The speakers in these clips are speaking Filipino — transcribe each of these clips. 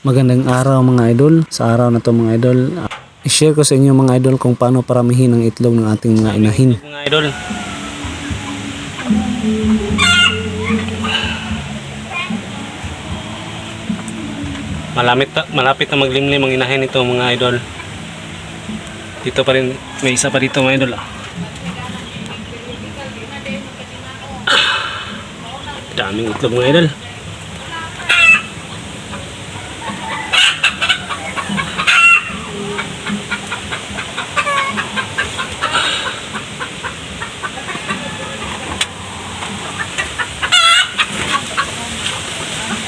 Magandang araw mga idol. Sa araw na to mga idol, ah, i-share ko sa inyo mga idol kung paano paramihin ang itlog ng ating mga inahin. Mga idol. Malapit, malapit na maglimlim ang inahin ito mga idol. Dito pa rin, may isa pa dito mga idol. ah. Daming itlog mga idol.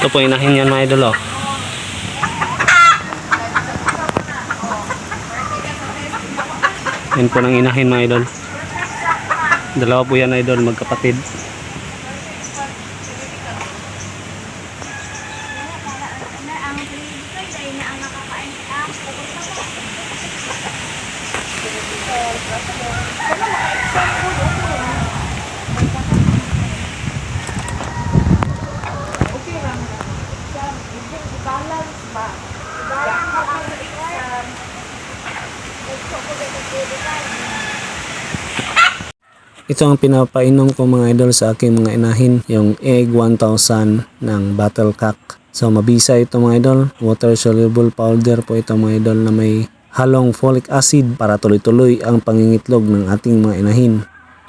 Ito po inahin yan mga idol oh. Yan po ng inahin mga idol. Dalawa po yan idol magkapatid. Ito ang pinapainom ko mga idol sa aking mga inahin, yung egg 1000 ng battle cock. So mabisa ito mga idol, water soluble powder po ito mga idol na may halong folic acid para tuloy-tuloy ang pangingitlog ng ating mga inahin.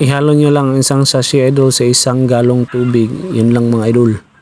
Ihalo nyo lang ang isang sachet idol sa isang galong tubig, yun lang mga idol.